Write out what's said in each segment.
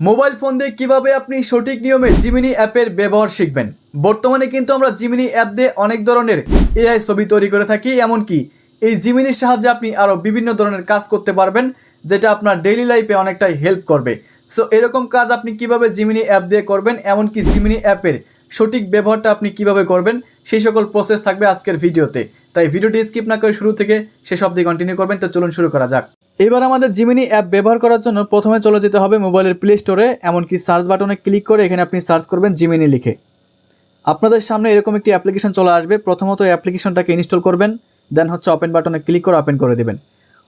Mobile phone দিয়ে কীভাবে আপনি সঠিক নিয়মে জিমিনি অ্যাপের ব্যবহার শিখবেন? বর্তমানে কিন্তু আমরা জিমিনি অ্যাপ দিয়ে অনেক ধরনের এআই ছবি তৈরি করে থাকি, এমনকি এই জিমিনির সাহায্যে আপনি আরও বিভিন্ন ধরনের কাজ করতে পারবেন, যেটা আপনার ডেইলি লাইফে অনেকটাই হেল্প করবে। সো এরকম কাজ আপনি কীভাবে জিমিনি অ্যাপ দিয়ে করবেন, এমনকি জিমিনি অ্যাপের সঠিক ব্যবহারটা আপনি কীভাবে করবেন, সেই সকল প্রসেস থাকবে আজকের ভিডিওতে। তাই ভিডিওটি স্কিপ না করে শুরু থেকে শেষ দিয়ে কন্টিনিউ করবেন, তো চলুন শুরু করা যাক। এবার আমাদের জিমিনি অ্যাপ ব্যবহার করার জন্য প্রথমে চলে যেতে হবে মোবাইলের প্লে স্টোরে এমনকি সার্চ বাটনে ক্লিক করে এখানে আপনি সার্চ করবেন জিমিনি লিখে। আপনাদের সামনে এরকম একটি অ্যাপ্লিকেশন চলে আসবে। প্রথমত অ্যাপ্লিকেশনটাকে ইনস্টল করবেন দেন হচ্ছে ওপেন বাটনে ক্লিক করে ওপেন করে দেবেন।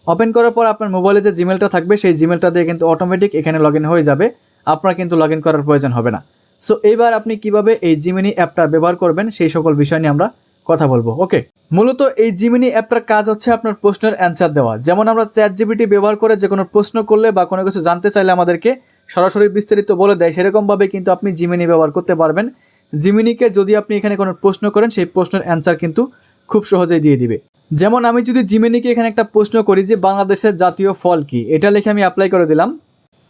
ওপেন করার পর আপনার মোবাইলে যে জিমেলটা থাকবে, সেই জিমেলটা দিয়ে কিন্তু অটোমেটিক এখানে লগ হয়ে যাবে। আপনার কিন্তু লগ করার প্রয়োজন হবে না। সো এইবার আপনি কীভাবে এই জিমিনি অ্যাপটা ব্যবহার করবেন, সেই সকল বিষয় নিয়ে আমরা কথা বলব ওকে মূলত এই জিমিনি অ্যাপটার কাজ হচ্ছে আপনার প্রশ্নের অ্যান্সার দেওয়া। যেমন আমরা চ্যাট জিবিটি ব্যবহার করে যে কোনো প্রশ্ন করলে বা কোনো কিছু জানতে চাইলে আমাদেরকে সরাসরি বিস্তারিত বলে দেয়, সেরকমভাবে কিন্তু আপনি জিমিনি ব্যবহার করতে পারবেন। জিমিনিকে যদি আপনি এখানে কোনো প্রশ্ন করেন, সেই প্রশ্নের অ্যান্সার কিন্তু খুব সহজেই দিয়ে দিবে। যেমন আমি যদি জিমিনিকে এখানে একটা প্রশ্ন করি যে, বাংলাদেশের জাতীয় ফল কি? এটা লিখে আমি অ্যাপ্লাই করে দিলাম।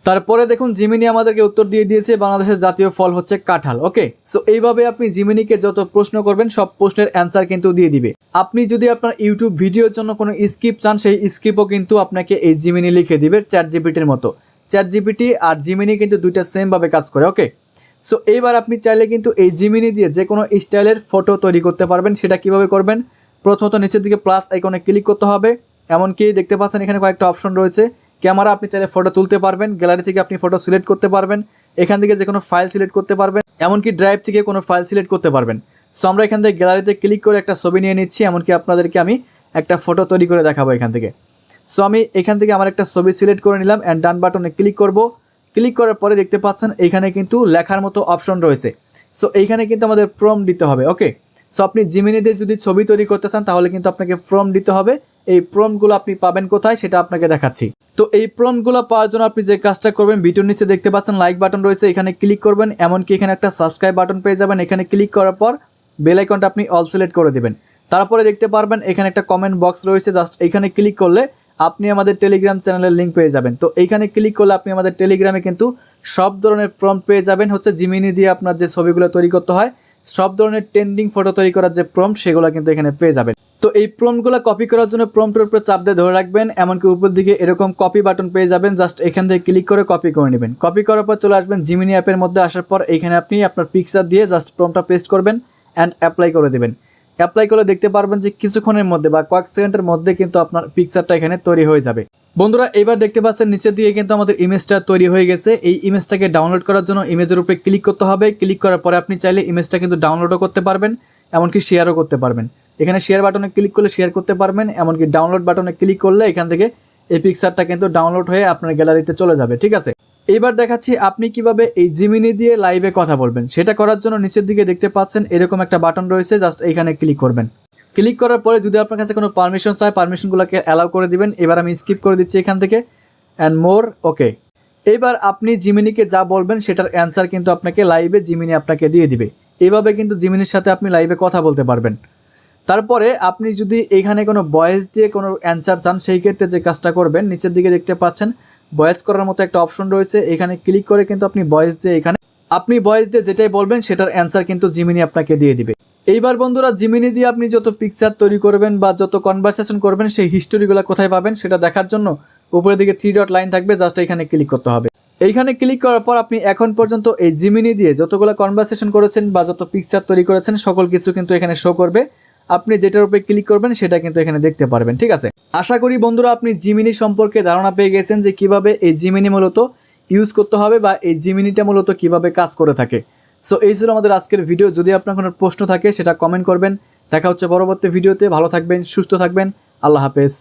তারপরে দেখুন জিমিনি আমাদেরকে উত্তর দিয়ে দিয়েছে, বাংলাদেশের জাতীয় ফল হচ্ছে কাঁঠাল, ওকে? সো এইভাবে আপনি জিমিনিকে যত প্রশ্ন করবেন, সব প্রশ্নের অ্যান্সার কিন্তু দিয়ে দিবে। আপনি যদি আপনার ইউটিউব ভিডিওর জন্য কোনো স্ক্রিপ চান, সেই স্ক্রিপও কিন্তু আপনাকে এই জিমিনি লিখে দিবে চ্যাট জিপিটির মতো। চ্যাট জিপিটি আর জিমিনি কিন্তু দুইটা সেমভাবে কাজ করে, ওকে? সো এইবার আপনি চাইলে কিন্তু এই জিমিনি দিয়ে যে কোনো স্টাইলের ফটো তৈরি করতে পারবেন, সেটা কীভাবে করবেন? প্রথমত নিচের দিকে প্লাস আইকনে ক্লিক করতে হবে। এমনকি দেখতে পাচ্ছেন এখানে কয়েকটা অপশন রয়েছে। ক্যামেরা আপনি চাইলে ফটো তুলতে পারবেন গ্যালারি থেকে আপনি ফটো সিলেক্ট করতে পারবেন, এখান থেকে যে কোনো ফাইল সিলেক্ট করতে পারবেন, এমনকি ড্রাইভ থেকে কোনো ফাইল সিলেক্ট করতে পারবেন। সো আমরা এখান থেকে গ্যালারিতে ক্লিক করে একটা ছবি নিয়ে নিচ্ছি, এমনকি আপনাদেরকে আমি একটা ফটো তৈরি করে দেখাবো এখান থেকে। সো আমি এখান থেকে আমার একটা ছবি সিলেক্ট করে নিলাম অ্যান্ড ডান বাটনে ক্লিক করব। ক্লিক করার পরে দেখতে পাচ্ছেন, এখানে কিন্তু লেখার মতো অপশন রয়েছে। সো এইখানে কিন্তু আমাদের প্রম দিতে হবে ওকে সো আপনি জিমিনি দিয়ে যদি ছবি তৈরি করতে চান, তাহলে কিন্তু আপনাকে প্রম দিতে হবে। এই প্রমগুলো আপনি পাবেন কোথায়, সেটা আপনাকে দেখাচ্ছি। তো এই প্রমগুলো পাওয়ার জন্য আপনি যে কাজটা করবেন, ভিডিওর নিচে দেখতে পাচ্ছেন লাইক বাটন রয়েছে, এখানে ক্লিক করবেন। এমনকি এখানে একটা সাবস্ক্রাইব বাটন পেয়ে যাবেন। এখানে ক্লিক করার পর বেল আইকনটা আপনি অল সিলেক্ট করে দেবেন। তারপরে দেখতে পারবেন, এখানে একটা কমেন্ট বক্স রয়েছে। জাস্ট এখানে ক্লিক করলে আপনি আমাদের টেলিগ্রাম চ্যানেলের লিঙ্ক পেয়ে যাবেন। তো এইখানে ক্লিক করলে আপনি আমাদের টেলিগ্রামে কিন্তু সব ধরনের প্রম্পট পেয়ে যাবেন। হচ্ছে জিমিনি দিয়ে আপনার যে ছবিগুলো তৈরি করতে হয় সব ধরনের ট্রেন্ডিং ফটো তৈরি করার যে প্রম্পট সেগুলো কিন্তু এখানে পেয়ে যাবেন। তো এই প্রম্পটগুলো কপি করার জন্য প্রম্পটের উপরে চাপ দিয়ে ধরে রাখবেন, এমনকি উপর দিকে এরকম কপি বাটন পেয়ে যাবেন জাস্ট এখান থেকে ক্লিক করে কপি করে নেবেন। কপি করার পর চলে আসবেন জিমিনি অ্যাপের মধ্যে আসার পর এখানে আপনি আপনার পিকচার দিয়ে জাস্ট প্রম্পটটা পেস্ট করবেন অ্যান্ড অ্যাপ্লাই করে দেবেন। অ্যাপ্লাই করলে দেখতে পারবেন যে কিছুক্ষণের মধ্যে বা কয়েক সেকেন্ডের মধ্যে কিন্তু আপনার পিকচারটা এখানে তৈরি হয়ে যাবে। বন্ধুরা, এবার দেখতে পাচ্ছেন নিচে দিয়ে কিন্তু আমাদের ইমেজটা তৈরি হয়ে গেছে। এই ইমেজটাকে ডাউনলোড করার জন্য ইমেজের উপরে ক্লিক করতে হবে। ক্লিক করার পরে আপনি চাইলে ইমেজটা কিন্তু ডাউনলোডও করতে পারবেন, এমনকি শেয়ারও করতে পারবেন। এখানে শেয়ার বাটনে ক্লিক করলে শেয়ার করতে পারবেন, এমনকি ডাউনলোড বাটনে ক্লিক করলে এখান থেকে এই পিকচারটা কিন্তু ডাউনলোড হয়ে আপনার গ্যালারিতে চলে যাবে, ঠিক আছে? এবার দেখাচ্ছি আপনি কীভাবে এই জিমিনি দিয়ে লাইভে কথা বলবেন। সেটা করার জন্য নিচের দিকে দেখতে পাচ্ছেন, এরকম একটা বাটন রয়েছে জাস্ট এখানে ক্লিক করবেন। ক্লিক করার পরে যদি আপনার কাছে কোনো পারমিশন চায় পারমিশনগুলোকে অ্যালাউ করে দিবেন। এবার আমি স্কিপ করে দিচ্ছি এখান থেকে। অ্যান্ড মোর ওকে এবার আপনি জিমিনিকে যা বলবেন সেটার অ্যান্সার কিন্তু আপনাকে লাইভে জিমিনি আপনাকে দিয়ে দিবে। এইভাবে কিন্তু জিমিনির সাথে আপনি লাইভে কথা বলতে পারবেন। তারপরে আপনি যদি এখানে কোনো ভয়েস দিয়ে কোনো অ্যান্সার চান, সেই ক্ষেত্রে যে কাজটা করবেন, নিচের দিকে দেখতে পাচ্ছেন ভয়েস করার মতো একটা অপশন রয়েছে। এখানে ক্লিক করে কিন্তু আপনি ভয়েস দিয়ে এখানে, আপনি ভয়েস দিয়ে যেটাই বলবেন, সেটার অ্যান্সার কিন্তু জিমিনি আপনাকে দিয়ে দিবে। এইবার বন্ধুরা জিমিনি দিয়ে আপনি যত পিকচার তৈরি করবেন বা যত কনভারসেশন করবেন, সেই হিস্টোরিগুলো কোথায় পাবেন সেটা দেখার জন্য উপরের দিকে থ্রি ডট লাইন থাকবে জাস্ট এখানে ক্লিক করতে হবে। এইখানে ক্লিক করার পর আপনি এখন পর্যন্ত এই জিমিনি দিয়ে যতগুলো কনভারসেশন করেছেন বা যত পিকচার তৈরি করেছেন, সকল কিছু কিন্তু এখানে শো করবে। আপনি যেটার উপরে ক্লিক করবেন, সেটা কিন্তু এখানে দেখতে পারবেন, ঠিক আছে? আশা করি বন্ধুরা আপনি জিমিনি সম্পর্কে ধারণা পেয়ে গেছেন যে কীভাবে এই জিমিনি মূলত ইউজ করতে হবে বা এই জিমিনিটা মূলত কীভাবে কাজ করে থাকে। সো এই ছিল আমাদের আজকের ভিডিও যদি আপনার কোনো প্রশ্ন থাকে, সেটা কমেন্ট করবেন। দেখা হচ্ছে পরবর্তী ভিডিওতে ভালো থাকবেন, সুস্থ থাকবেন। আল্লাহ হাফেজ।